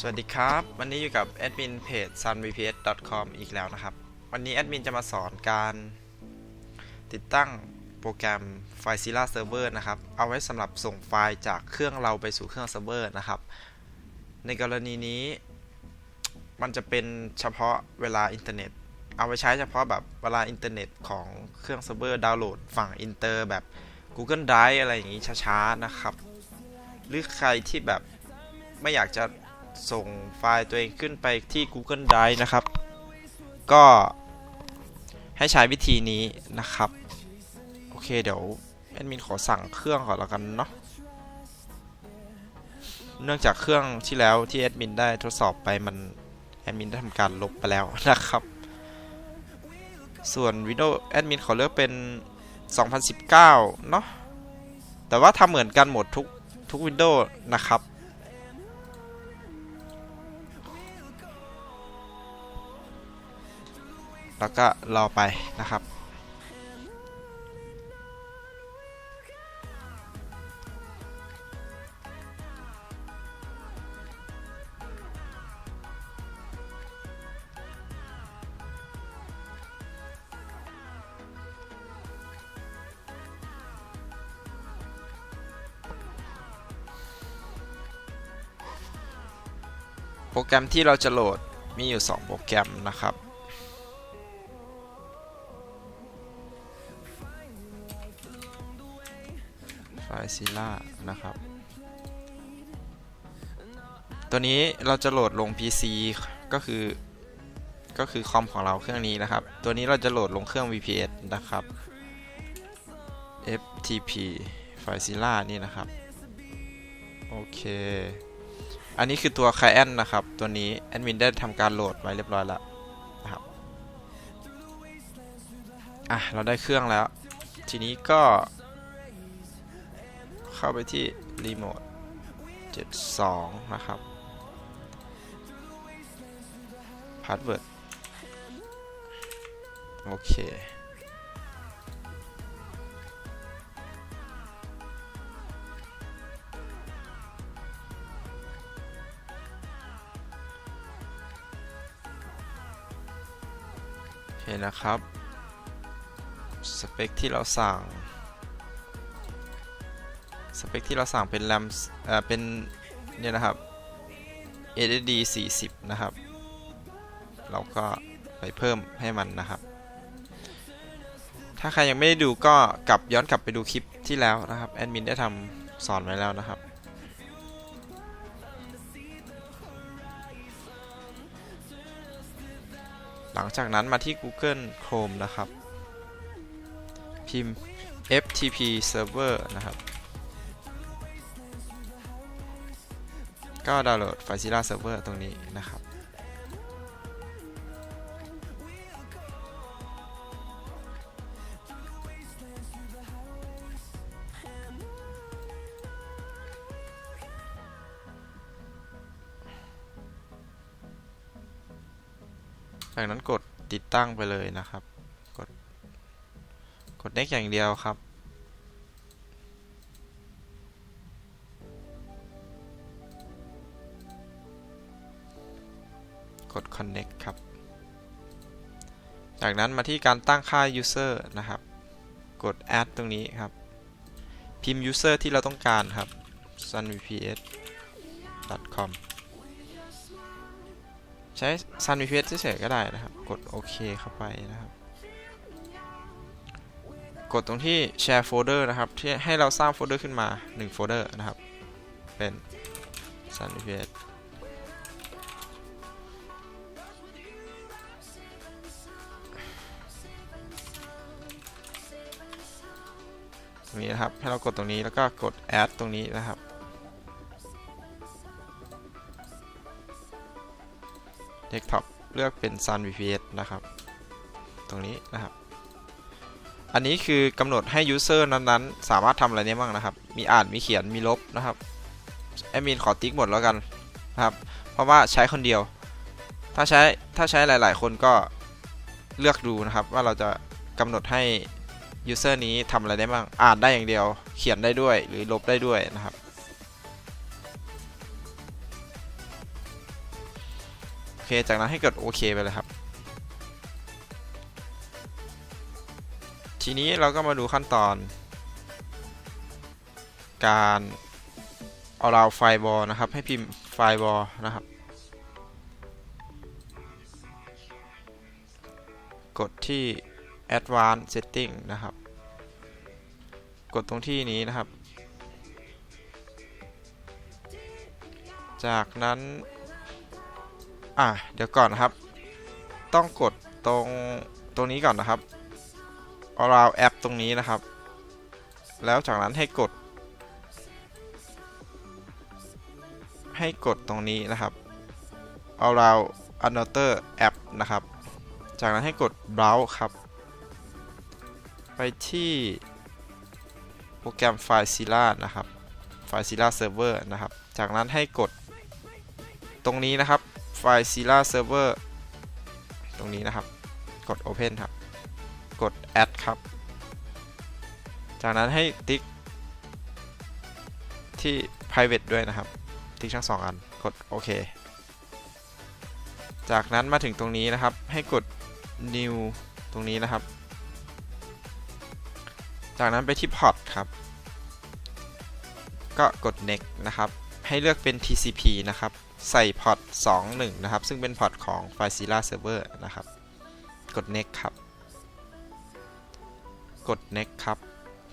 สวัสดีครับ วันนี้อยู่กับแอดมินเพจ sunvps.com อีกแล้วนะครับ วันนี้แอดมินจะมาสอนการติดตั้งโปรแกรม FileZilla Server นะครับ เอาไว้สำหรับส่งไฟล์จากเครื่องเราไปสู่เครื่องเซิร์ฟเวอร์นะครับ ในกรณีนี้ มันจะเป็นเฉพาะเวลาอินเทอร์เน็ต เอาไว้ใช้เฉพาะแบบเวลาอินเทอร์เน็ตของเครื่องเซิร์ฟเวอร์ดาวน์โหลดฝั่งอินเตอร์แบบ Google Drive อะไรอย่างนี้ช้าๆนะครับ หรือใครที่แบบไม่อยากจะ ส่งไฟล์ตัวเองขึ้นไปที่ Google Drive นะครับ ก็ให้ใช้วิธีนี้นะครับ โอเคเดี๋ยวแอดมินขอสั่งเครื่องก่อนแล้วกันเนาะเนื่องจากเครื่องที่แล้วที่แอดมินได้ทดสอบไปมันแอดมินได้ทำการลบไปแล้วนะครับ ส่วน Windows แอดมินขอเลือกเป็น 2019 เนาะแต่ว่าทำเหมือนกันหมดทุกทุก Windows นะครับ แล้วก็รอไปนะครับ โปรแกรมที่เราจะโหลดมีอยู่ 2 โปรแกรมนะครับ FileZilla นะครับ ตัวนี้เราจะโหลดลง PC ก็คือก็คือคอมของเราเครื่องนี้นะครับ ตัวนี้เราจะโหลดลงเครื่อง VPS นะครับ FTP FileZilla นี่นะครับ โอเค อันนี้คือตัว Client นะครับ ตัวนี้แอดมินได้ทำการโหลดไว้เรียบร้อยแล้วนะครับ อะ เราได้เครื่องแล้ว ทีนี้ก็ เข้าไปที่ Remote 72 นะครับ Password โอเค โอเคนะครับ สเปคที่เราสั่ง สเปคที่เราสั่งเป็นแรมเอ่อเป็นเนี่ยนะครับ SSD 40 นะครับ เราก็ไปเพิ่มให้มันนะครับ ถ้าใครยังไม่ได้ดูก็กลับย้อนกลับไปดูคลิปที่แล้วนะครับ แอดมินได้ทำสอนไว้แล้วนะครับ หลังจากนั้นมาที่ Google Chrome นะครับ พิมพ์ FTP Server นะครับ ก็ดาวน์โหลด FileZilla Server ตรงนี้นะครับจากนั้นกดติดตั้งไปเลยนะครับ กด กด next อย่างเดียวครับ กด connect ครับ จากนั้นมาที่การตั้งค่า user นะครับ กด add ตรงนี้ครับ พิมพ์ user ที่เราต้องการครับ sunvps.com ใช้ sunvps เฉยๆก็ได้นะครับ กดโอเคเข้าไปนะครับ กดตรงที่ share folder นะครับ ที่ให้เราสร้างโฟลเดอร์ขึ้นมา 1 โฟลเดอร์นะครับ เป็น sunvps ตรงนี้นะครับ ให้เรากดตรงนี้แล้วก็กด add ตรงนี้นะครับ desktop เลือกเป็น sun vps นะครับ ตรงนี้นะครับ อันนี้คือกำหนดให้ user นั้นๆ สามารถทำอะไรได้บ้างนะครับ มีอ่าน มีเขียน มีลบนะครับแอดมินขอติ๊กหมดแล้วกันนะครับ เพราะว่าใช้คนเดียว ถ้าใช้ถ้าใช้หลาย ๆ คนก็เลือกดูนะครับ ว่าเราจะกำหนดให้ user นี้ทำอะไรได้บ้าง อ่านได้อย่างเดียว เขียนได้ด้วย หรือลบได้ด้วยนะครับเค จากนั้นให้กดโอเคไปเลยครับ ทีนี้เราก็มาดูขั้นตอน การเอาเราไฟบอลนะครับ ให้พิมพ์ไฟบอลนะครับ กดที่ advanced setting นะครับ กดตรงที่นี้นะครับ จากนั้น อะ เดี๋ยวก่อนนะครับ ต้องกดตรงตรงนี้ก่อนนะครับ allow app ตรงนี้นะครับ แล้วจากนั้นให้กด ให้กดตรงนี้นะครับ allow another app นะครับ จากนั้นให้กด browse ครับ ไปที่โปรแกรม FileZilla นะครับ FileZilla Server นะครับ จากนั้นให้กดตรงนี้นะครับ FileZilla Server ตรงนี้นะครับ กด Open ครับ กด Add ครับ จากนั้นให้ติ๊กที่ private ด้วยนะครับ ติ๊กทั้งสองอัน กดโอเค จากนั้นมาถึงตรงนี้นะครับ ให้กด new ตรงนี้นะครับ จากนั้นไปที่ port ครับ ก็กด next นะครับ ให้เลือกเป็น TCP นะครับ ใส่พอร์ต21 นะครับ ซึ่งเป็นพอร์ตของ FileZilla Server นะครับ กด next ครับ กด next ครับ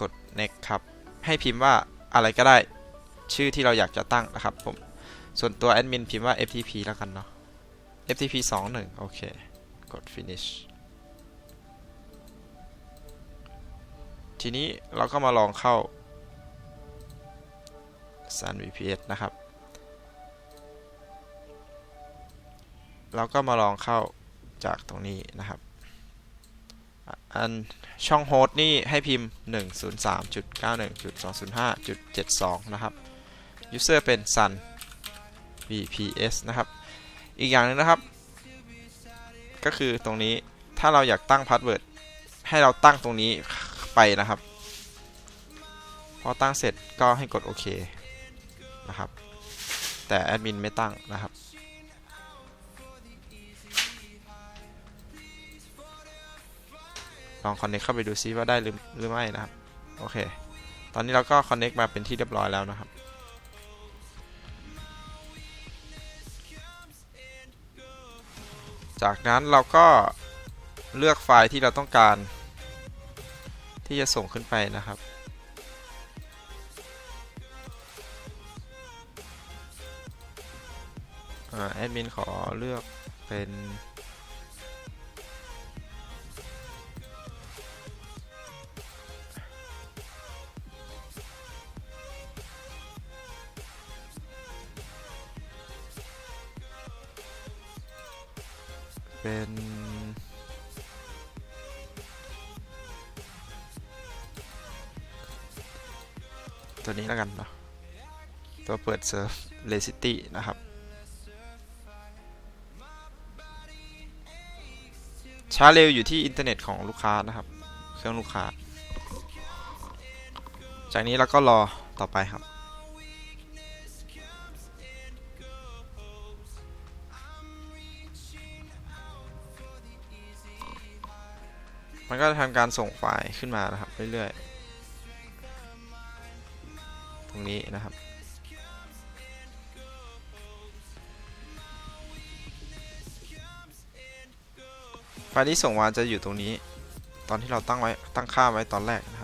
กด next ครับ ให้พิมพ์ว่าอะไรก็ได้ชื่อที่เราอยากจะตั้งนะครับ ผม ส่วนตัวแอดมินพิมพ์ว่า FTP แล้วกันเนาะ FTP 21 โอเค กด finish ทีนี้เราก็มาลองเข้า Sun VPS นะครับ เราก็มาลองเข้าจากตรงนี้นะครับ อันช่องโฮสต์นี่ให้พิมพ์ 103.91.205.72 นะครับ user เป็น Sun VPS นะครับ อีกอย่างหนึงนะครับ ก็คือตรงนี้ถ้าเราอยากตั้งพาสเวิร์ดให้เราตั้งตรงนี้ ไปนะครับ พอตั้งเสร็จก็ให้กดโอเคนะครับ แต่แอดมินไม่ตั้งนะครับลอง Connect เข้าไปดูซิว่าได้หรือหรือไม่นะครับ โอเค ตอนนี้เราก็ Connect มาเป็นที่เรียบร้อยแล้วนะครับ จากนั้นเราก็เลือกไฟล์ที่เราต้องการ ที่จะส่งขึ้นไปนะครับ แอดมินขอเลือกเป็นเป็น ตัวนี้แล้วกันเนาะตัวเปิดเซิร์ฟ l e c i t y นะครับ ช้าเร็วอยู่ที่อินเทอร์เน็ตของลูกค้านะครับ เครื่องลูกค้า จากนี้เราก็รอต่อไปครับมันก็จะทำการส่งไฟล์ขึ้นมานะครับ เรื่อยๆ ตรงนี้นะครับ ไฟล์ที่ส่งมาจะอยู่ตรงนี้ ตอนที่เราตั้งไว้ตั้งค่าไว้ตอนแรกนะครับ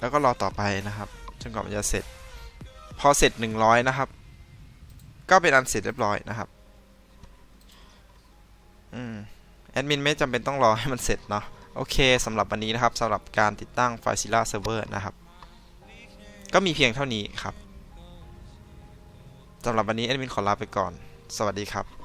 แล้วก็รอต่อไปนะครับจนกว่ามันจะเสร็จ พอเสร็จ 100 นะครับ ก็เป็นอันเสร็จเรียบร้อยนะครับอืมแอดมินไม่จำเป็นต้องรอให้มันเสร็จเนาะโอเคสำหรับวันนี้นะครับสำหรับการติดตั้ง FileZilla Server นะครับ ก็มีเพียงเท่านี้ครับสำหรับวันนี้แอดมินขอลาไปก่อน สวัสดีครับ